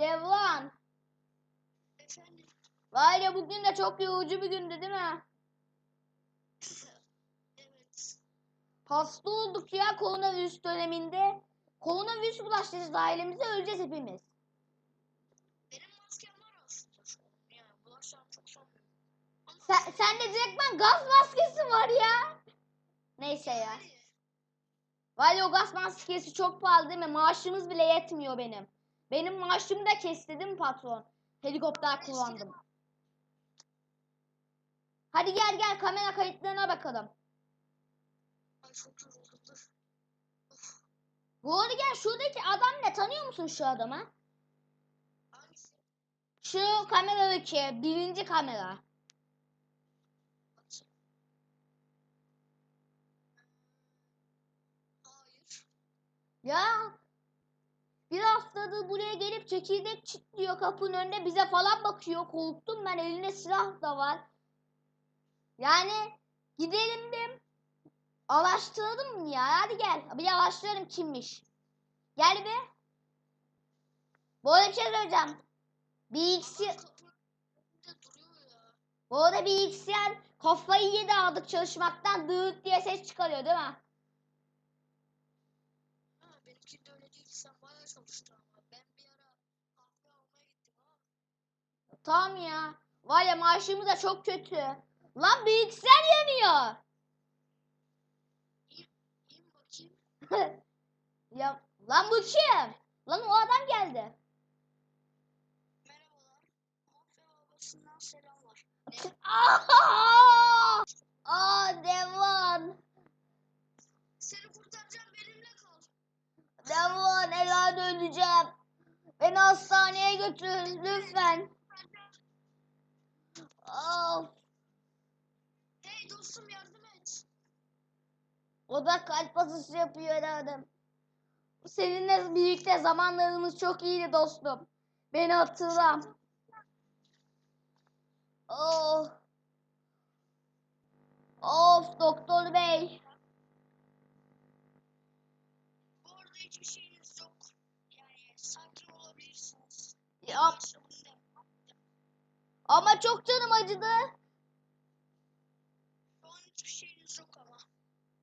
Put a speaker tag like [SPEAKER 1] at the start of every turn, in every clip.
[SPEAKER 1] Devran.
[SPEAKER 2] Efendim.
[SPEAKER 1] Var ya bugün de çok yorucu bir gündü değil mi?
[SPEAKER 2] Evet.
[SPEAKER 1] Hasta olduk ya koronavirüs döneminde. Koronavirüs bulaştıracağız ailemize öleceğiz hepimiz.
[SPEAKER 2] Benim maskem var aslında şu an. Yani bulaşacağım çok sanmıyorum. Ama
[SPEAKER 1] Sen, sende direktmen gaz maskesi var ya. Neyse ya. ya o gaz maskesi çok pahalı değil mi? Maaşımız bile yetmiyor benim. Benim maaşımı da kesti değil mi patron? Helikopter kullandım. Hadi gel gel kamera kayıtlarına bakalım.
[SPEAKER 2] Ay çok yoruldum dur.
[SPEAKER 1] Bu arada gel şuradaki adam ne tanıyor musun şu adamı?
[SPEAKER 2] Hangisi?
[SPEAKER 1] Şu kameradaki birinci kamera. Ya bir haftadır buraya gelip çekirdek çitliyor kapının önünde bize falan bakıyor. Korktum ben elinde silah da var. Yani gidelim bir araştıralım mı ya? Hadi gel bir araştıralım kimmiş. Gel bir. Bu arada bir şey söyleyeceğim.
[SPEAKER 2] Duruyor ya.
[SPEAKER 1] bu arada bilgisayar kafayı yedi aldık çalışmaktan dırt diye ses çıkarıyor değil mi?
[SPEAKER 2] Ha, benimki de öyle değil. Sen bayağı çalıştın ama. Ben bir ara kahve almaya gittim ama.
[SPEAKER 1] Tamam ya. Var ya maaşımız da çok kötü. Lan bilgisayar yanıyor. Ya lan bu kim? Lan o adam geldi.
[SPEAKER 2] Merhabalar. Mafya babasından selamlar.
[SPEAKER 1] Aa! Aa Devon.
[SPEAKER 2] Seni kurtaracağım benimle kal.
[SPEAKER 1] Devon Ela öleceğim. Beni hastaneye götür lütfen. Of.
[SPEAKER 2] Hey dostum yardım et.
[SPEAKER 1] O da kalp atışı yapıyor herhalde. Seninle birlikte zamanlarımız çok iyiydi dostum. Beni hatırla. Oh. Of doktor bey.
[SPEAKER 2] Bu arada hiçbir şeyiniz yok. Yani sakin olabilirsiniz.
[SPEAKER 1] Ya,
[SPEAKER 2] Yaşamında.
[SPEAKER 1] Ama çok canım acıdı.
[SPEAKER 2] Şu an hiçbir şeyiniz yok ama.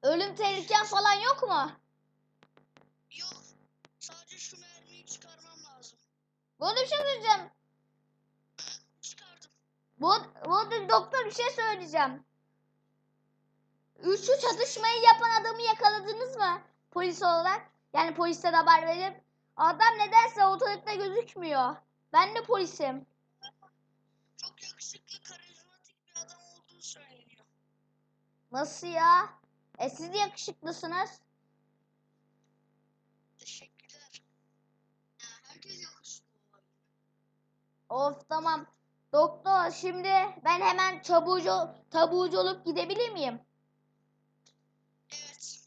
[SPEAKER 1] Ölüm tehliken falan yok mu?
[SPEAKER 2] Yok. Sadece şu mermiyi çıkarmam lazım.
[SPEAKER 1] Bu arada bir şey söyleyeceğim.
[SPEAKER 2] Çıkardım.
[SPEAKER 1] Bu, bu arada doktor bir şey söyleyeceğim. Şu çatışmayı yapan adamı yakaladınız mı? Polis olarak. Yani polise haber verip. Adam nedense ortalıkta gözükmüyor. Ben de polisim.
[SPEAKER 2] Yakışıklı, karizmatik bir adam olduğu söyleniyor.
[SPEAKER 1] Nasıl ya? E siz yakışıklısınız.
[SPEAKER 2] Teşekkürler. Ya, herkes yakışıklı olabilir.
[SPEAKER 1] Of tamam. Doktor şimdi ben hemen çabucu, tabucu olup gidebilir miyim?
[SPEAKER 2] Evet.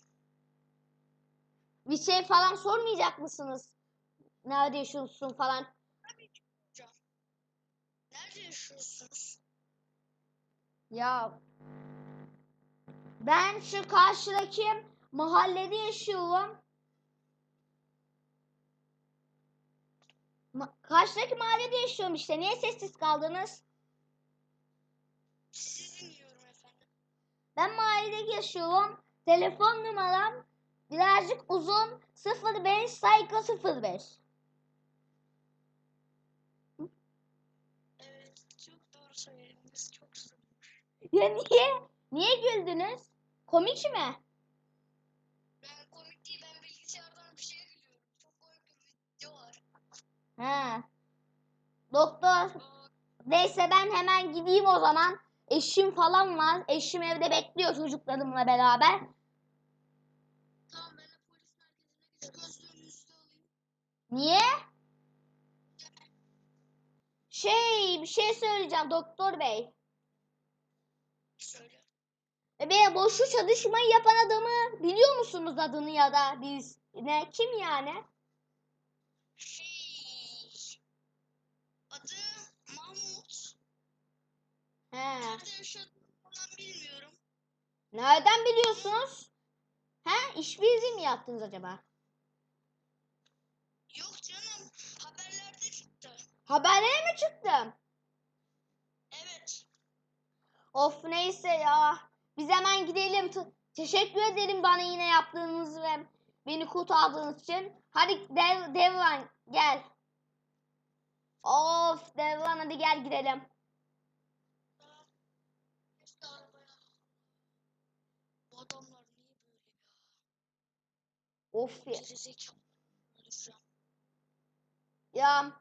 [SPEAKER 1] Bir şey falan sormayacak mısınız? Nerede yaşıyorsun falan.
[SPEAKER 2] Nerede yaşıyorsunuz?
[SPEAKER 1] Ya ben şu karşıdaki mahallede yaşıyorum. Ma- karşıdaki mahallede yaşıyorum işte. Niye sessiz kaldınız?
[SPEAKER 2] Sizi dinliyorum efendim.
[SPEAKER 1] Ben mahallede yaşıyorum. Telefon numaram birazcık uzun. 05 sayka 05.
[SPEAKER 2] Evet, çok doğru söylediniz. Çok sıkılmış.
[SPEAKER 1] Ya niye? Niye güldünüz? Komik mi?
[SPEAKER 2] Ben komik değil, ben bilgisayardan bir şey gülüyorum. Çok komik bir video var.
[SPEAKER 1] He. Doktor Neyse ben hemen gideyim o zaman. Eşim falan var. Eşim evde bekliyor çocuklarımla beraber.
[SPEAKER 2] tamam ben de polis merkezine gidip gözlüğünüzü alayım.
[SPEAKER 1] Niye? Şey bir şey söyleyeceğim doktor bey. E bu şu çalışmayı yapan adamı biliyor musunuz adını ya da biz ne kim yani?
[SPEAKER 2] Şey... Adı Mahmut.
[SPEAKER 1] He.
[SPEAKER 2] Nerede yaşadığını falan bilmiyorum.
[SPEAKER 1] Nereden biliyorsunuz? He işbirliği mi yaptınız acaba?
[SPEAKER 2] Yok canım, haberlerde çıktı.
[SPEAKER 1] Haberlere mi çıktım?
[SPEAKER 2] Evet.
[SPEAKER 1] Of neyse ya. Biz hemen gidelim. Teşekkür ederim bana yine yaptığınız ve beni kurtardığınız için. Hadi Dev Devran gel. Of Devran hadi gel gidelim. Of ya. Ya,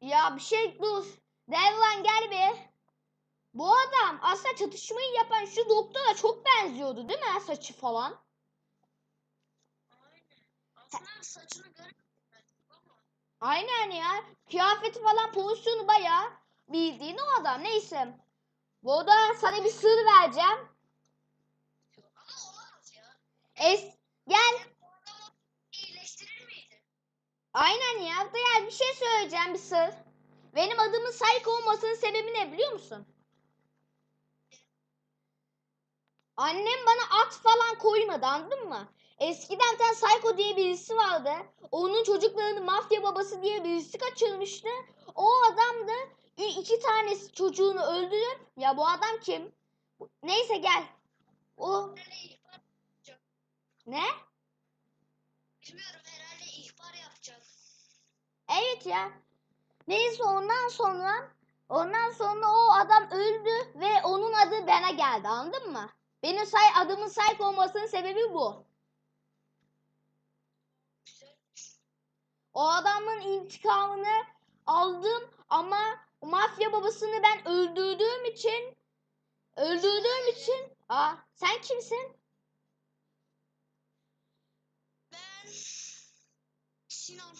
[SPEAKER 1] ya bir şey dur. Devran gel bir. Bu adam aslında çatışmayı yapan şu doktora çok benziyordu değil mi saçı falan?
[SPEAKER 2] Aynen. Aslında saçını göremedim ama.
[SPEAKER 1] Aynen ya. Kıyafeti falan pozisyonu bayağı bildiğin o adam. Neyse. Bu arada sana bir sır vereceğim. Es gel.
[SPEAKER 2] İyileştirir miydi?
[SPEAKER 1] Aynen ya. Yani bir şey söyleyeceğim bir sır. Benim adımın Psycho olmasının sebebi ne biliyor musun? Annem bana at falan koymadı anladın mı? Eskiden bir tane Psycho diye birisi vardı. Onun çocuklarını mafya babası diye birisi kaçırmıştı. O adam da iki tanesi çocuğunu öldürüp ya bu adam kim? Neyse gel. O ne?
[SPEAKER 2] bilmiyorum herhalde ihbar yapacak.
[SPEAKER 1] Evet ya. Neyse ondan sonra ondan sonra o adam öldü ve onun adı bana geldi anladın mı? Benim say adımın sahip olmasının sebebi bu. O adamın intikamını aldım ama mafya babasını ben öldürdüğüm için öldürdüğüm için Aa sen kimsin?
[SPEAKER 2] Ben Sinan.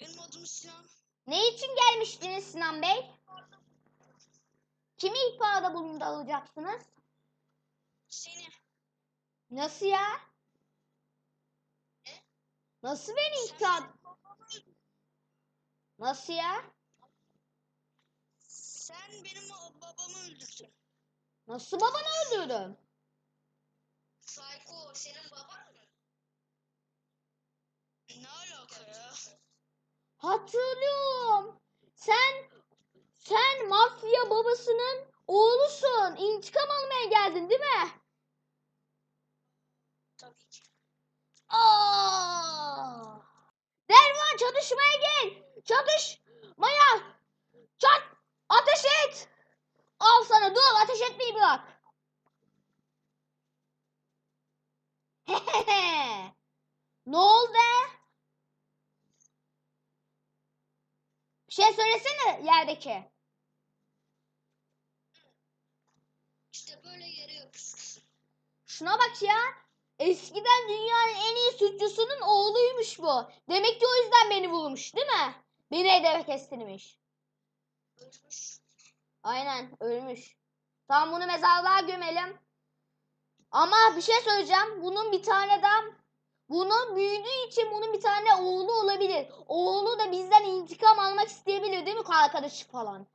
[SPEAKER 2] Benim adım Sinan.
[SPEAKER 1] Ne için gelmiştiniz Sinan Bey? Kimi ihbarda bulunduracaksınız?
[SPEAKER 2] Seni.
[SPEAKER 1] Nasıl ya?
[SPEAKER 2] Ne?
[SPEAKER 1] Nasıl beni
[SPEAKER 2] öldürdün.
[SPEAKER 1] Nasıl ya?
[SPEAKER 2] Sen benim babamı öldürdün.
[SPEAKER 1] Nasıl babanı öldürdün?
[SPEAKER 2] Psycho senin baban mı? Ne alaka ya?
[SPEAKER 1] Hatırlıyorum. Sen sen mafya babasının oğlusun. İntikam almaya geldin değil mi?
[SPEAKER 2] Tabii ki.
[SPEAKER 1] Aa! Derman çatışmaya gel. Çatışmaya. Çat. Ateş et. Al sana dur ateş etmeyi bırak. ne oldu? Bir şey söylesene yerdeki.
[SPEAKER 2] İşte böyle yere yapışırsın.
[SPEAKER 1] Şuna bak ya. Eskiden dünyanın en iyi suçlusunun oğluymuş bu. Demek ki o yüzden beni bulmuş değil mi? Beni hedef kestirmiş.
[SPEAKER 2] Ölmüş.
[SPEAKER 1] Aynen ölmüş. Tamam bunu mezarlığa gömelim. Ama bir şey söyleyeceğim. Bunun bir tane daha bunun büyüdüğü için bunun bir tane oğlu olabilir. Oğlu da bizden intikam almak isteyebilir değil mi arkadaşı falan?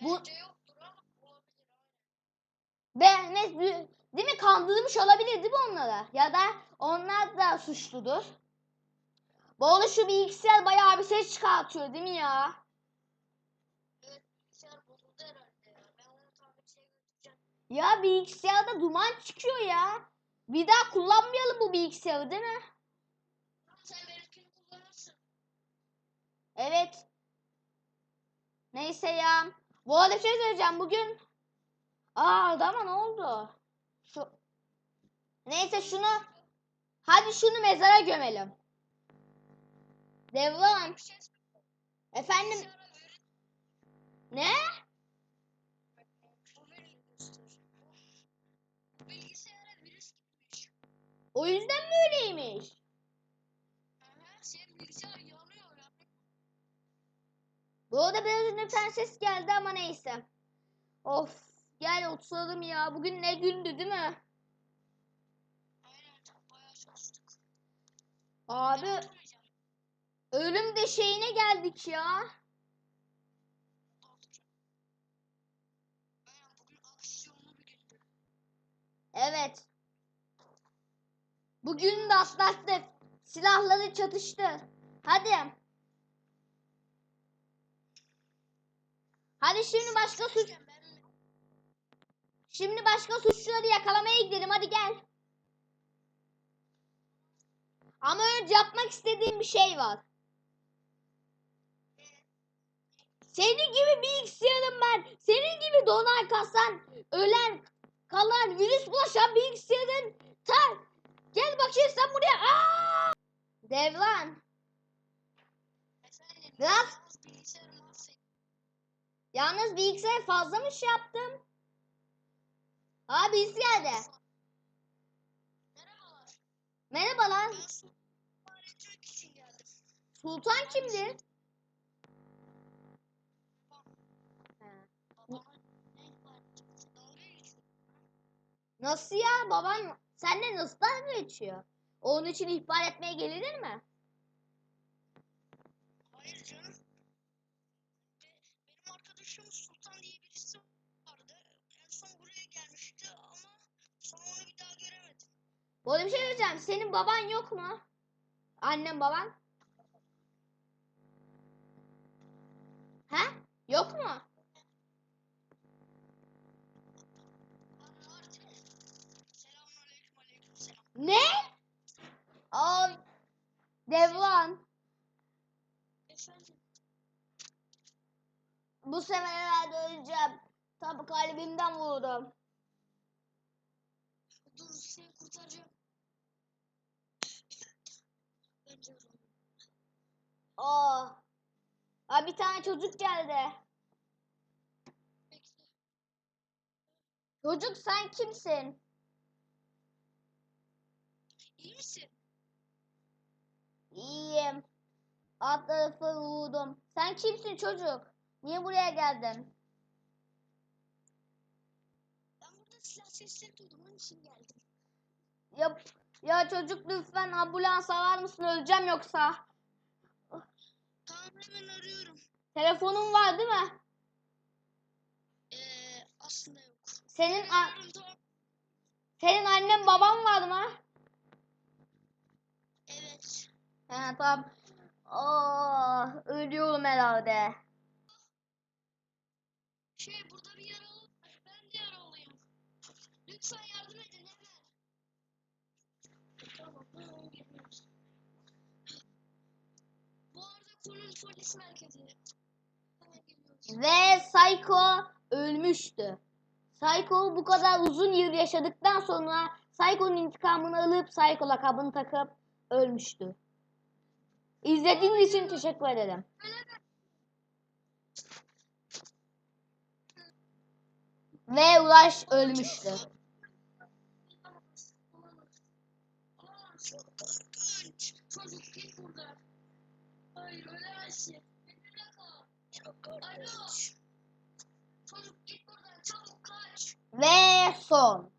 [SPEAKER 1] Bu
[SPEAKER 2] Bence yoktur ama olabilir.
[SPEAKER 1] be ne değil mi kandırmış olabilir değil mi onlara? Ya da onlar da suçludur. Bu arada şu bilgisayar bayağı bir ses çıkartıyor değil mi ya?
[SPEAKER 2] Ya.
[SPEAKER 1] Bilgisayarda duman çıkıyor ya. Bir daha kullanmayalım bu bilgisayarı değil mi? Evet. Neyse ya. Bu arada şey söyleyeceğim. Bugün Aa adama ne oldu? Şu Neyse şunu Hadi şunu mezara gömelim. Devam.
[SPEAKER 2] Şey
[SPEAKER 1] Efendim ne? O yüzden mi öyleymiş? Bu arada biraz önce bir ses geldi ama neyse. Of gel oturalım ya. Bugün ne gündü değil mi?
[SPEAKER 2] Aynen bayağı çalıştık.
[SPEAKER 1] Abi ölüm döşeğine geldik ya. Evet. Bugün de atlattık. Silahları çatıştı. Hadi. Hadi şimdi başka suç? Şimdi başka suçluları yakalamaya gidelim. Hadi gel. Ama önce yapmak istediğim bir şey var. Senin gibi bilgisayarım ben. Senin gibi donar kasan, ölen, kalan, virüs bulaşan bilgisayarın. Tar. Gel bakayım sen buraya. Aa! Devran. Biraz-.
[SPEAKER 2] Yalnız
[SPEAKER 1] bilgisayar fazla mı şey yaptım? Aa birisi geldi.
[SPEAKER 2] Merhabalar.
[SPEAKER 1] Merhaba lan.
[SPEAKER 2] Ben su öğretmek için geldim.
[SPEAKER 1] Sultan kimdi? Nasıl ya? Baban seninle nasıl dalga geçiyor? Onun için ihbar etmeye gelinir mi?
[SPEAKER 2] Hayır canım. Be- benim arkadaşım Sultan diye birisi vardı. En son buraya gelmişti ama sonra onu bir daha göremedim.
[SPEAKER 1] Böyle bir şey söyleyeceğim. Senin baban yok mu? Annen baban? He? Yok mu?
[SPEAKER 2] Var vardı. Selamünaleyküm aleykümselam.
[SPEAKER 1] Ne? Aa, Devran.
[SPEAKER 2] Efendim.
[SPEAKER 1] Bu sefer herhalde öleceğim. Tabii kalbimden vurdum.
[SPEAKER 2] Dur seni kurtaracağım. Öyle.
[SPEAKER 1] Aa. Aa, bir tane çocuk geldi. Çocuk sen kimsin?
[SPEAKER 2] İyi misin?
[SPEAKER 1] İyiyim. Alt tarafı vurdum. Sen kimsin çocuk? Niye buraya geldin?
[SPEAKER 2] Ben burada silah sesleri duydum. Onun için geldim.
[SPEAKER 1] Ya, ya çocuk lütfen ambulans arar mısın? Öleceğim yoksa.
[SPEAKER 2] Tamam hemen arıyorum.
[SPEAKER 1] Telefonun var değil mi?
[SPEAKER 2] Ee, aslında yok.
[SPEAKER 1] Senin a-
[SPEAKER 2] Arıyorum tamam.
[SPEAKER 1] senin annen baban var mı?
[SPEAKER 2] Evet.
[SPEAKER 1] He tamam. Aa, ölüyorum herhalde.
[SPEAKER 2] Şey burada bir yaralı var. Ben de yaralıyım. Lütfen yardım edin hemen. Bu arada polis merkezi.
[SPEAKER 1] Ve Psycho ölmüştü. Psycho bu kadar uzun yıl yaşadıktan sonra Psycho'nun intikamını alıp Psycho lakabını takıp ölmüştü. İzlediğiniz için teşekkür ederim. Ve Ulaş ölmüştü.
[SPEAKER 2] Aa, çok korkunç. Çocuk git buradan. Hayır ölemezsin. Beni bırakma. Çok korkunç. Alo. Çocuk git buradan çabuk kaç.
[SPEAKER 1] Ve son.